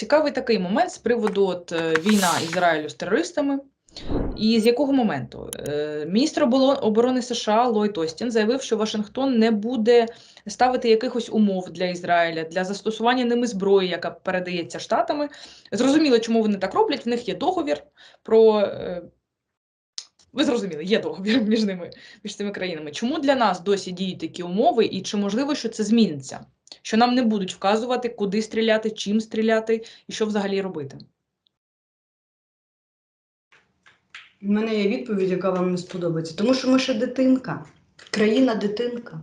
цікавий такий момент з приводу от, е, війна Ізраїлю з терористами. І з якого моменту? Е, Міністр оборони США Ллойд Остін заявив, що Вашингтон не буде ставити якихось умов для Ізраїля для застосування ними зброї, яка передається штатами. Зрозуміло, чому вони так роблять. В них є договір про. Ви зрозуміли, є договір між ними, між цими країнами. Чому для нас досі діють такі умови, і чи можливо, що це зміниться? Що нам не будуть вказувати, куди стріляти, чим стріляти і що взагалі робити? У мене є відповідь, яка вам не сподобається. Тому що ми ще дитинка, країна дитинка.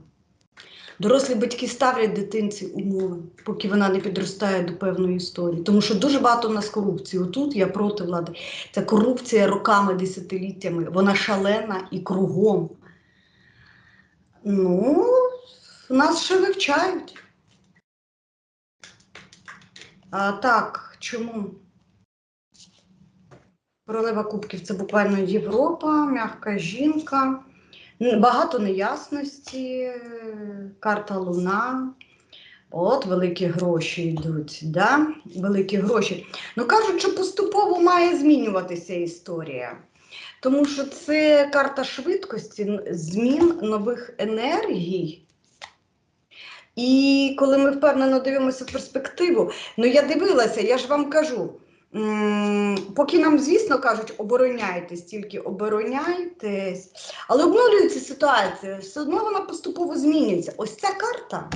Дорослі батьки ставлять дитинці умови, поки вона не підростає до певної історії. Тому що дуже багато в нас корупції. Отут я проти влади. Ця корупція роками, десятиліттями, вона шалена і кругом. Ну, нас ще вивчають. А так, чому? Королева Кубків це буквально Європа, м'яка жінка. Н- Багато неясності, е, карта Луна. От великі гроші йдуть. Да? Великі гроші. Ну кажуть, що поступово має змінюватися історія. Тому що це карта швидкості, змін нових енергій. І коли ми впевнено дивимося в перспективу, ну я дивилася, я ж вам кажу. Поки нам, звісно, кажуть, обороняйтесь, тільки обороняйтесь, але обнулюється ситуація, все одно вона поступово змінюється. Ось ця карта,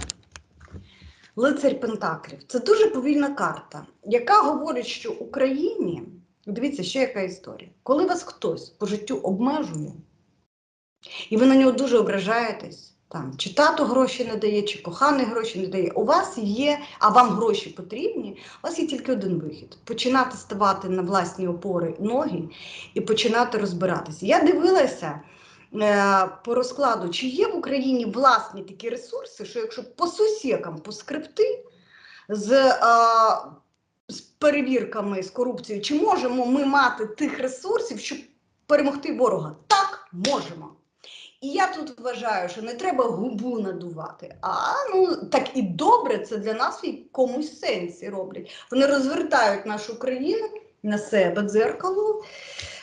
лицарь Пентаклів, це дуже повільна карта, яка говорить, що Україні, дивіться, ще яка історія, коли вас хтось по життю обмежує, і ви на нього дуже ображаєтесь, там, чи тато гроші не дає, чи коханий гроші не дає, у вас є, а вам гроші потрібні, у вас є тільки один вихід: починати ставати на власні опори ноги і починати розбиратися. Я дивилася е, по розкладу, чи є в Україні власні такі ресурси, що якщо по сусікам, по скрипти з, е, з перевірками з корупцією, чи можемо ми мати тих ресурсів, щоб перемогти ворога? Так, можемо. І я тут вважаю, що не треба губу надувати. А ну так і добре, це для нас в якомусь сенсі роблять. Вони розвертають нашу країну на себе дзеркало.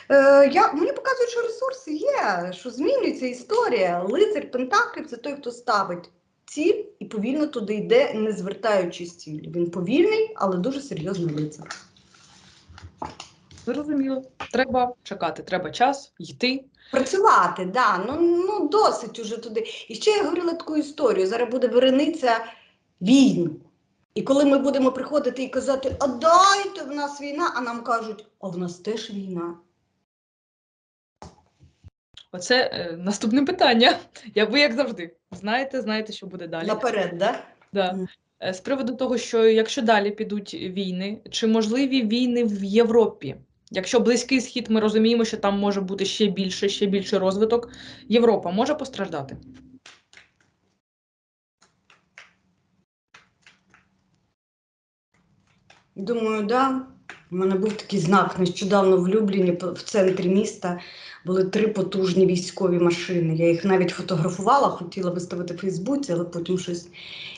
Е, я, мені показують, що ресурси є, що змінюється історія. Лицар Пентаклів це той, хто ставить ціль і повільно туди йде, не звертаючись цілі. Він повільний, але дуже серйозний лицар. Зрозуміло. Треба чекати, треба час, йти. Працювати, да, ну, ну досить уже туди. І ще я говорила таку історію. Зараз буде вирениця війн. І коли ми будемо приходити і казати, а дайте в нас війна, а нам кажуть, а в нас теж війна. Оце е, наступне питання. Я ви як завжди знаєте, знаєте, що буде далі. Наперед, да? Да. Е, З приводу того, що якщо далі підуть війни, чи можливі війни в Європі? Якщо близький схід, ми розуміємо, що там може бути ще більше, ще більший розвиток. Європа може постраждати? Думаю, да. У мене був такий знак нещодавно в Любліні в центрі міста. Були три потужні військові машини. Я їх навіть фотографувала, хотіла виставити в Фейсбуці, але потім щось.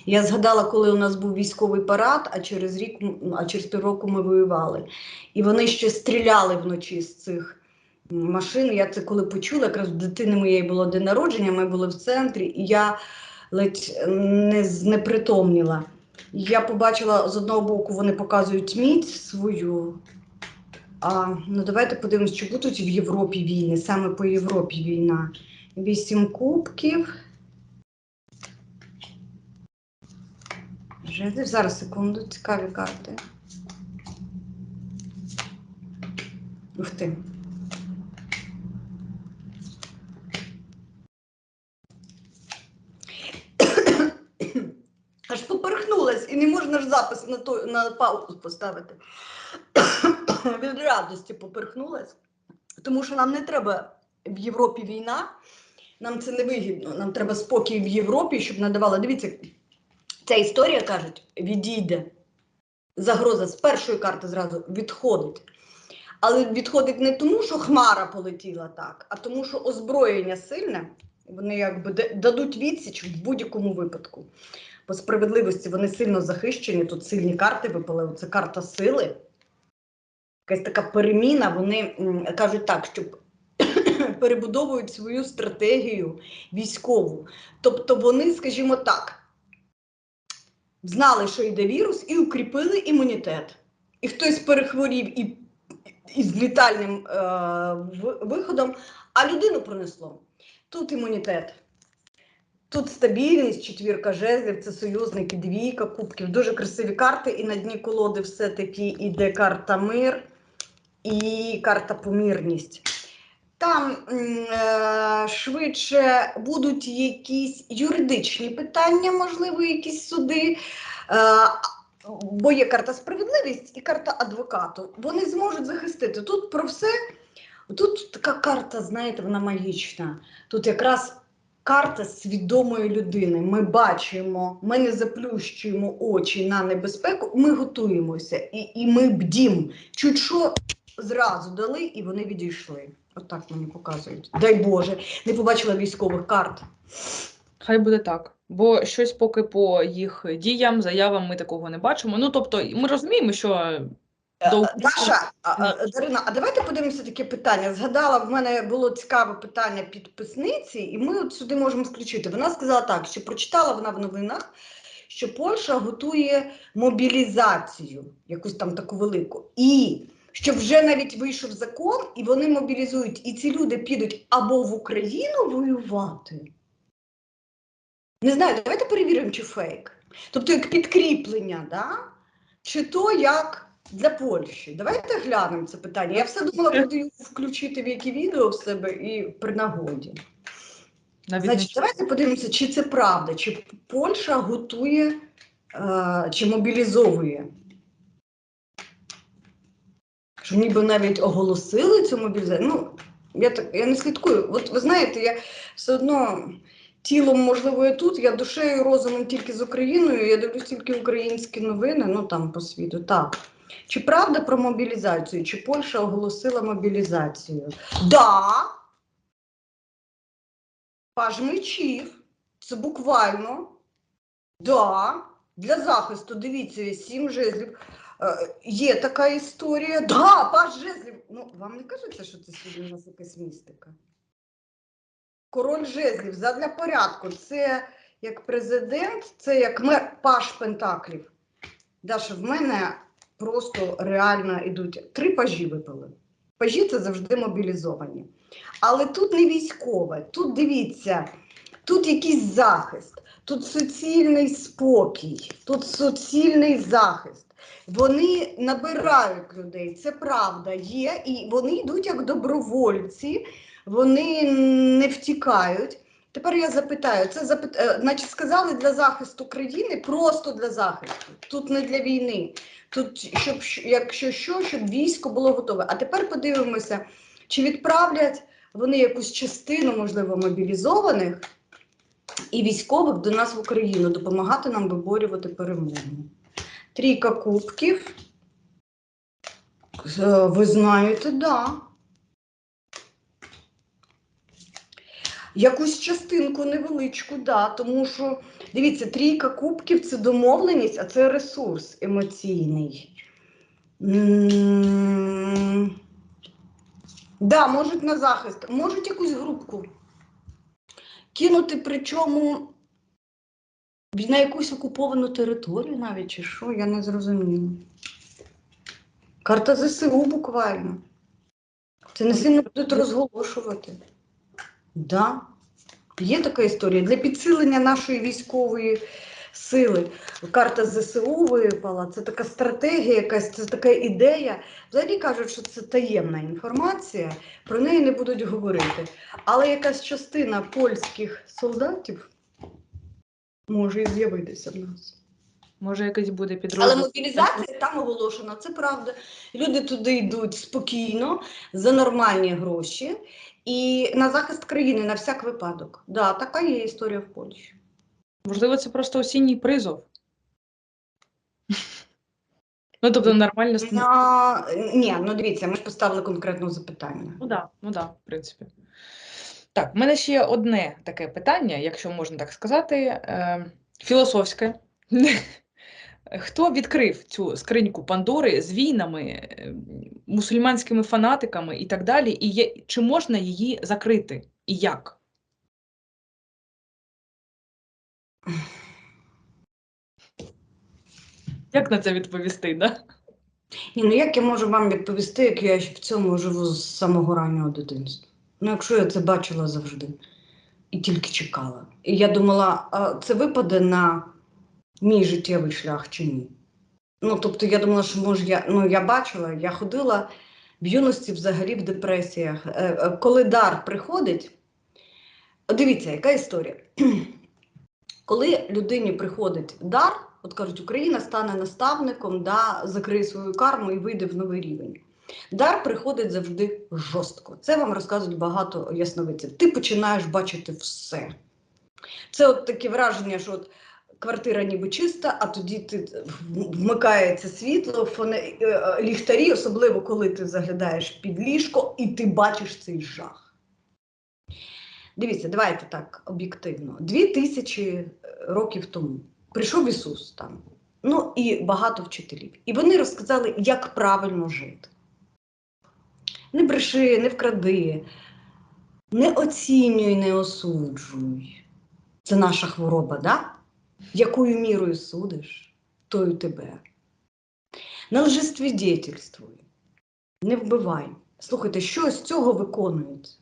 Я згадала, коли у нас був військовий парад, а через рік, а через півроку ми воювали. І вони ще стріляли вночі з цих машин. Я це коли почула, якраз дитини моєї було день народження, ми були в центрі, і я ледь не знепритомніла. Я побачила з одного боку, вони показують міць свою. А ну давайте подивимось, чи будуть в Європі війни, саме по Європі війна. Вісім кубків. Зараз секунду, цікаві карти. Ух ти. Ж запис на, той, на паузу поставити. Від радості поперхнулась. Тому що нам не треба в Європі війна, нам це не вигідно. Нам треба спокій в Європі, щоб надавала. Дивіться, ця історія кажуть, відійде. Загроза з першої карти зразу відходить. Але відходить не тому, що хмара полетіла так, а тому, що озброєння сильне, вони якби дадуть відсіч в будь-якому випадку. По справедливості вони сильно захищені. Тут сильні карти випали. Це карта сили. Якась така переміна. Вони кажуть так, що перебудовують свою стратегію військову. Тобто вони, скажімо так, знали, що йде вірус, і укріпили імунітет. І хтось перехворів і, і з літальним е, виходом, а людину пронесло. Тут імунітет. Тут стабільність, четвірка жезлів, це союзники, двійка кубків. Дуже красиві карти, і на дні колоди все-таки іде карта мир і карта помірність. Там е, швидше будуть якісь юридичні питання, можливо, якісь суди. Е, бо є карта справедливість і карта адвокату. Вони зможуть захистити. Тут про все. Тут така карта, знаєте, вона магічна. Тут якраз карта свідомої людини. Ми бачимо, ми не заплющуємо очі на небезпеку, ми готуємося і, і ми бдім. Чуть що зразу дали, і вони відійшли. Отак мені показують. Дай Боже, не побачила військових карт. Хай буде так. Бо щось поки по їх діям, заявам ми такого не бачимо. Ну, тобто, ми розуміємо, що Даша, а, а, Дарина, а давайте подивимося таке питання. Згадала, в мене було цікаве питання підписниці, і ми от сюди можемо включити. Вона сказала так, що прочитала вона в новинах, що Польща готує мобілізацію, якусь там таку велику. І що вже навіть вийшов закон, і вони мобілізують, і ці люди підуть або в Україну воювати. Не знаю, давайте перевіримо, чи фейк. Тобто, як підкріплення, да? чи то як для Польщі. Давайте глянемо це питання. Я все думала, буду його включити в які відео в себе і при нагоді. навіть Значить, давайте подивимося, чи це правда, чи Польща готує, е, чи мобілізовує. Що ніби навіть оголосили цю мобілізацію. Ну, я, так, я не слідкую. От ви знаєте, я все одно тілом, можливо, я тут, я душею розумом тільки з Україною, я дивлюсь тільки українські новини, ну там по світу. Так. Чи правда про мобілізацію? Чи Польща оголосила мобілізацію? Да. Паж мечів. Це буквально. Да. Для захисту, дивіться, сім жезлів. Е, є така історія. Да, паж жезлів. Ну, вам не кажеться, що це сьогодні у нас якась містика? Король жезлів задля порядку. Це як президент, це як мер паж пентаклів. Даша, в мене просто реально йдуть три пажі випали. Пажі це завжди мобілізовані. Але тут не військове, тут дивіться, тут якийсь захист, тут суцільний спокій, тут суцільний захист. Вони набирають людей, це правда є, і вони йдуть як добровольці, вони не втікають. Тепер я запитаю, це запит... е, значить сказали для захисту країни, просто для захисту. Тут не для війни. Тут щоб якщо що, щоб військо було готове. А тепер подивимося, чи відправлять вони якусь частину, можливо, мобілізованих і військових до нас в Україну, допомагати нам виборювати перемогу. Трійка кубків. Ви знаєте, да. Якусь частинку невеличку, да, тому що дивіться, трійка кубків це домовленість, а це ресурс емоційний. М, Да, можуть на захист, можуть якусь групку кинути, причому на якусь окуповану територію навіть чи що, я не зрозуміла. Карта ЗСУ буквально. Це не сильно будуть розголошувати. Да. Є така історія. Для підсилення нашої військової сили. Карта ЗСУ випала. Це така стратегія, якась це така ідея. Взагалі кажуть, що це таємна інформація, про неї не будуть говорити. Але якась частина польських солдатів може і з'явитися в нас. може якийсь буде підрозділ. Але мобілізація там оголошена, це правда. Люди туди йдуть спокійно, за нормальні гроші і на захист країни на всяк випадок. Да, така є історія в Польщі. Можливо, це просто осінній призов. Ну, тобто нормально. с- А, ні, ну дивіться, ми ж поставили конкретне запитання. Ну да, ну да, в принципі. Так, в мене ще одне таке питання, якщо можна так сказати. Е, філософське. Хто відкрив цю скриньку Пандори з війнами, е, мусульманськими фанатиками і так далі? І є, чи можна її закрити? І як? Як на це відповісти? Да? Ні, ну як я можу вам відповісти, як я в цьому живу з самого раннього дитинства? Ну, якщо я це бачила завжди і тільки чекала. І я думала, це випаде на мій життєвий шлях чи ні? Ну, тобто, я думала, що може я, ну, я бачила, я ходила в юності взагалі в депресіях. Е, е, Коли дар приходить, дивіться, яка історія. Коли людині приходить дар, от кажуть, Україна стане наставником, да, закриє свою карму і вийде в новий рівень. Дар приходить завжди жорстко. Це вам розказують багато ясновидців. Ти починаєш бачити все. Це от таке враження, що от квартира ніби чиста, а тоді ти вмикається світло, фоне, е, е, ліхтарі, особливо коли ти заглядаєш під ліжко і ти бачиш цей жах. Дивіться, давайте так об'єктивно. Дві тисячі років тому прийшов Ісус там, ну і багато вчителів. І вони розказали, як правильно жити. Не бреши, не вкради, не оцінюй, не осуджуй. Це наша хвороба, да? Якою мірою судиш, тою тебе. Не лжесвідетельствуй, не вбивай. Слухайте, що з цього виконується?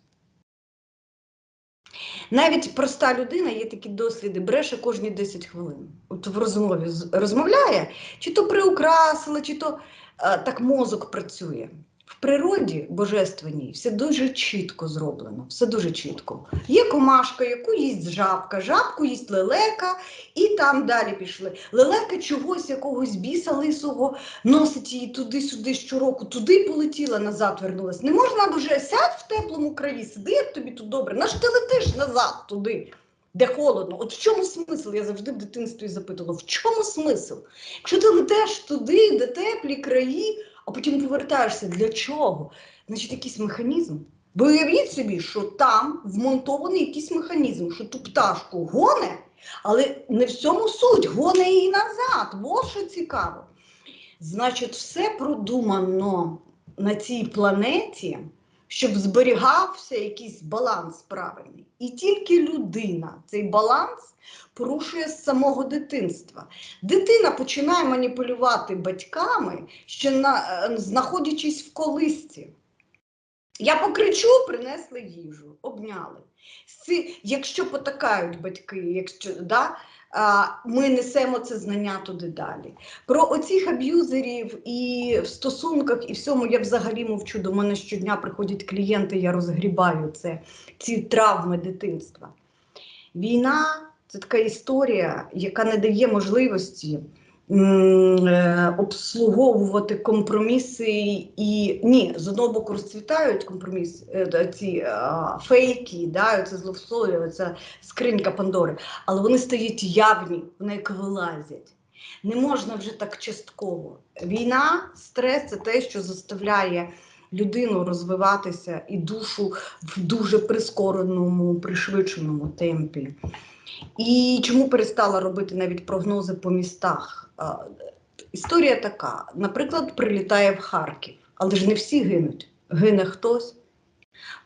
Навіть проста людина, є такі досліди, бреше кожні 10 хвилин. От в розмові розмовляє, чи то приукрасила, чи то е, так мозок працює. В природі божественній все дуже чітко зроблено, все дуже чітко. Є комашка, яку їсть жабка, жабку їсть лелека, і там далі пішли. Лелека чогось, якогось біса лисого, носить її туди-сюди щороку, туди полетіла, назад вернулась. Не можна вже сядь в теплому крові, сиди, як тобі тут добре. Наш ти летиш назад туди, де холодно. От в чому смисл? Я завжди в дитинстві запитувала, в чому смисл? Якщо ти летиш туди, де теплі краї, а потім повертаєшся, для чого? Значить, якийсь механізм. Ви уявіть собі, що там вмонтований якийсь механізм, що ту пташку гоне, але не в цьому суть, гоне її назад. Ось що цікаво. Значить, все продумано на цій планеті, щоб зберігався якийсь баланс правильний. І тільки людина цей баланс порушує з самого дитинства. Дитина починає маніпулювати батьками, ще на, е, знаходячись в колисці. Я покричу, принесли їжу, обняли. Якщо потакають батьки, якщо, да, ми несемо це знання туди далі. Про оцих аб'юзерів і в стосунках, і всьому я взагалі мовчу. До мене щодня приходять клієнти, я розгрібаю це, ці травми дитинства. Війна це така історія, яка не дає можливості е, обслуговувати компроміси і ні, з одного боку розцвітають компроміс, е, ці а, фейки, да, це зловслов'я, це скринька Пандори, але вони стають явні, вони як вилазять. Не можна вже так частково. Війна, стрес це те, що заставляє людину розвиватися і душу в дуже прискореному, пришвидшеному темпі. І чому перестала робити навіть прогнози по містах? Історія така: наприклад, прилітає в Харків, але ж не всі гинуть. Гине хтось.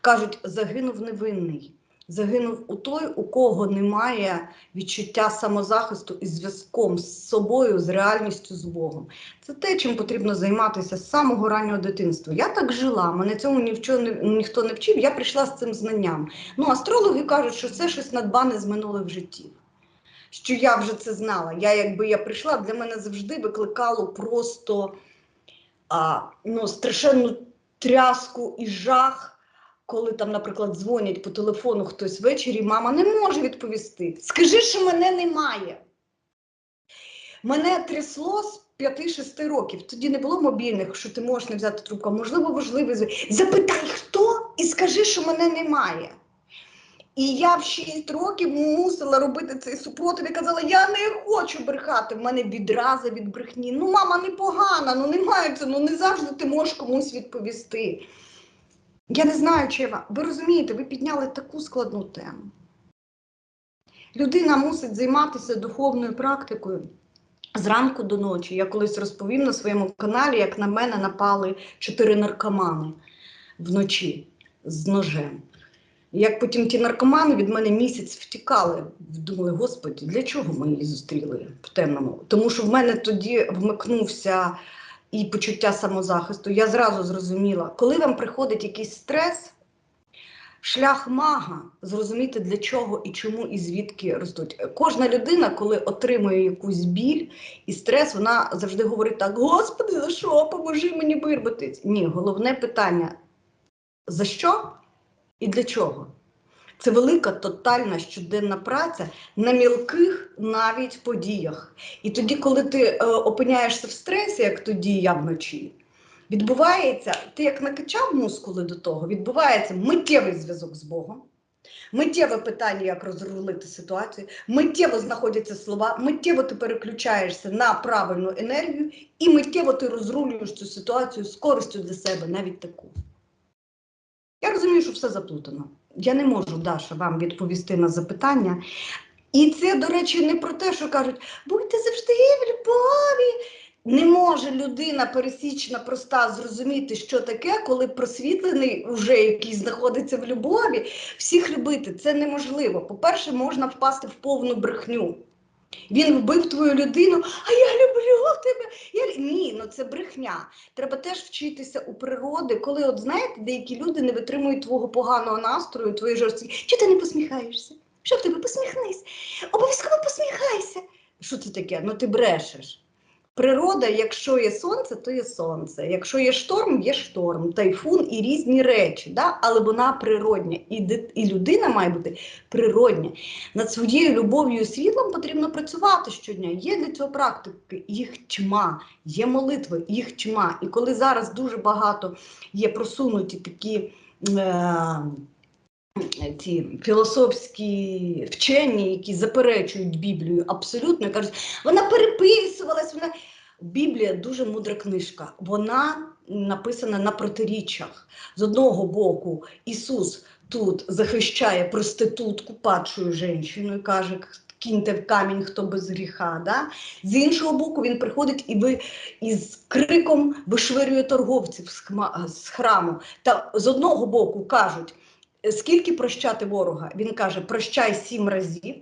Кажуть, загинув невинний. Загинув у той, у кого немає відчуття самозахисту і зв'язком з собою, з реальністю, з Богом. Це те, чим потрібно займатися з самого раннього дитинства. Я так жила, мене цьому ні в чому не, ніхто не вчив, я прийшла з цим знанням. Ну, астрологи кажуть, що це щось надбане з минулих життів. Що я вже це знала. Я, якби я прийшла, для мене завжди викликало просто а, ну, страшенну тряску і жах, коли там, наприклад, дзвонять по телефону хтось ввечері, мама не може відповісти. Скажи, що мене немає. Мене трясло з 5-6 років. Тоді не було мобільних, що ти можеш не взяти трубку. Можливо, важливий. Запитай, хто, і скажи, що мене немає. І я в 6 років мусила робити цей супротив і казала: я не хочу брехати. В мене відраза від брехні. Ну, мама непогана, ну немає це, ну не завжди ти можеш комусь відповісти. Я не знаю, чи вам. Ви розумієте, ви підняли таку складну тему. Людина мусить займатися духовною практикою зранку до ночі. Я колись розповім на своєму каналі, як на мене напали чотири наркомани вночі з ножем. Як потім ті наркомани від мене місяць втікали, думали, господі, для чого ми її зустріли в темному? Тому що в мене тоді вмикнувся і почуття самозахисту. Я зразу зрозуміла, коли вам приходить якийсь стрес, шлях мага зрозуміти для чого і чому і звідки ростуть. Кожна людина, коли отримує якусь біль і стрес, вона завжди говорить так: Господи, за що? Поможи мені вирватися. Ні, головне питання: за що і для чого? Це велика тотальна щоденна праця на мілких навіть подіях. І тоді, коли ти е, опиняєшся в стресі, як тоді я вночі, відбувається, ти як накачав мускули до того, відбувається миттєвий зв'язок з Богом, миттєве питання, як розрулити ситуацію, миттєво знаходяться слова, миттєво ти переключаєшся на правильну енергію, і миттєво ти розрулюєш цю ситуацію з користю для себе, навіть таку. Я розумію, що все заплутано. Я не можу, Даша, вам відповісти на запитання. І це, до речі, не про те, що кажуть, будьте завжди в любові. Не може людина пересічна, проста зрозуміти, що таке, коли просвітлений, уже який знаходиться в любові, всіх любити. Це неможливо. По-перше, можна впасти в повну брехню. Він вбив твою людину, а я люблю тебе. Я... Ні, ну це брехня. Треба теж вчитися у природи, коли, от знаєте, деякі люди не витримують твого поганого настрою, твої жорсткі. Чи ти не посміхаєшся? Що в тебе посміхнись? Обов'язково посміхайся. Що це таке? Ну ти брешеш. Природа, якщо є сонце, то є сонце. Якщо є шторм, є шторм, тайфун і різні речі, да? але вона природня. І, і людина має бути природня. Над своєю любов'ю і світлом потрібно працювати щодня. Є для цього практики, їх тьма, є молитви, їх тьма. І коли зараз дуже багато є просунуті такі. Е- ці філософські вчені, які заперечують Біблію абсолютно кажуть, вона переписувалась. Біблія дуже мудра книжка. Вона написана на протиріччях. З одного боку, Ісус тут захищає проститутку, падшою жінкою, і каже, киньте в камінь, хто без гріха. Да? З іншого боку, він приходить і ви із криком вишвирює торговців з храму. Та з одного боку кажуть, скільки прощати ворога? Він каже, прощай сім разів.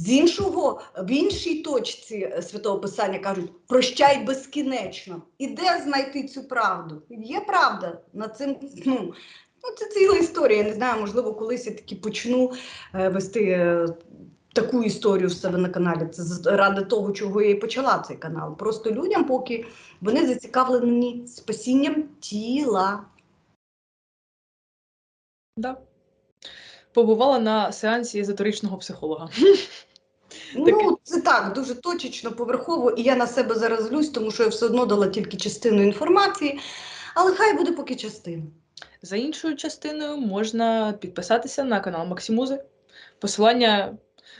З іншого, в іншій точці е, святого писання кажуть, прощай безкінечно. І де знайти цю правду? Є правда над цим. Ну, ну це ціла історія. Я не знаю, можливо, колись я таки почну е, вести е, таку історію в себе на каналі. Це ради того, чого я і почала цей канал. Просто людям, поки вони зацікавлені спасінням тіла. Да. Побувала на сеансі езотеричного психолога. Ну, це так, дуже точечно, поверхово, і я на себе зараз злюсь, тому що я все одно дала тільки частину інформації, але хай буде поки частина. За іншою частиною можна підписатися на канал Максимузи, посилання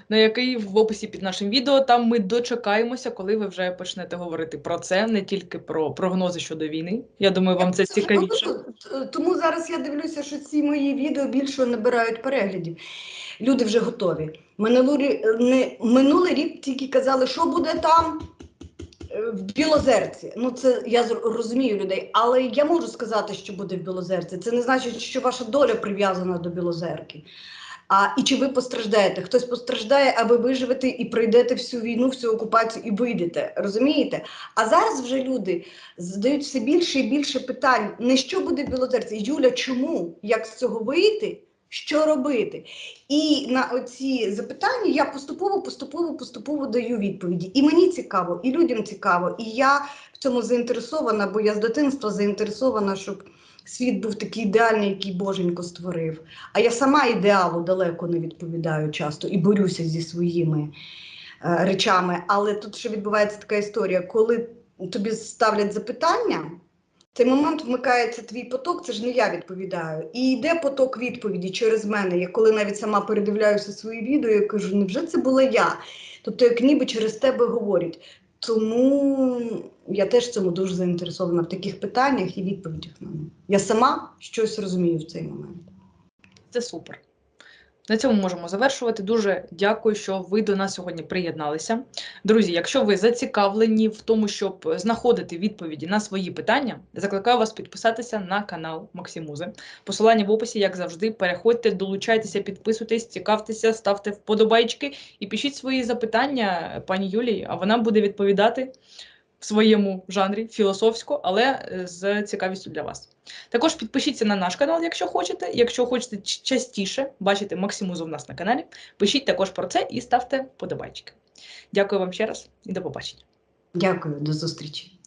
на який в описі під нашим відео. Там ми дочекаємося, коли ви вже почнете говорити про це, не тільки про прогнози щодо війни. Я думаю, вам це цікавіше. Тому зараз я дивлюся, що ці мої відео більше набирають переглядів. Люди вже готові. Минулий, не, минулий рік тільки казали, що буде там е, в Білозерці. Ну, це я розумію людей, але я можу сказати, що буде в Білозерці. Це не значить, що ваша доля прив'язана до Білозерки. А і чи ви постраждаєте? Хтось постраждає, а ви виживете і пройдете всю війну, всю окупацію і вийдете. Розумієте? А зараз вже люди задають все більше і більше питань. Не що буде в Білозерці? Юля, чому? Як з цього вийти? Що робити? І на оці запитання я поступово, поступово, поступово даю відповіді. І мені цікаво, і людям цікаво. І я в цьому заінтересована, бо я з дитинства заінтересована, щоб світ був такий ідеальний, який Боженько створив. А я сама ідеалу далеко не відповідаю часто і борюся зі своїми е, речами. Але тут ще відбувається така історія, коли тобі ставлять запитання. Цей момент вмикається твій поток, це ж не я відповідаю. І йде поток відповіді через мене. Я коли навіть сама передивляюся свої відео, я кажу, невже це була я? Тобто, як ніби через тебе говорять. Тому я теж цьому дуже заінтересована в таких питаннях і відповідях на них. Я сама щось розумію в цей момент. Це супер. На цьому можемо завершувати. Дуже дякую, що ви до нас сьогодні приєдналися. Друзі, якщо ви зацікавлені в тому, щоб знаходити відповіді на свої питання, закликаю вас підписатися на канал Максимузи. Посилання в описі, як завжди. Переходьте, долучайтеся, підписуйтесь, цікавтеся, ставте вподобайки і пишіть свої запитання пані Юлії, а вона буде відповідати в своєму жанрі філософську, але е, з цікавістю для вас. Також підпишіться на наш канал, якщо хочете. Якщо хочете частіше бачити Максимузу в нас на каналі, пишіть також про це і ставте подобайчики. Дякую вам ще раз і до побачення. Дякую, до зустрічі.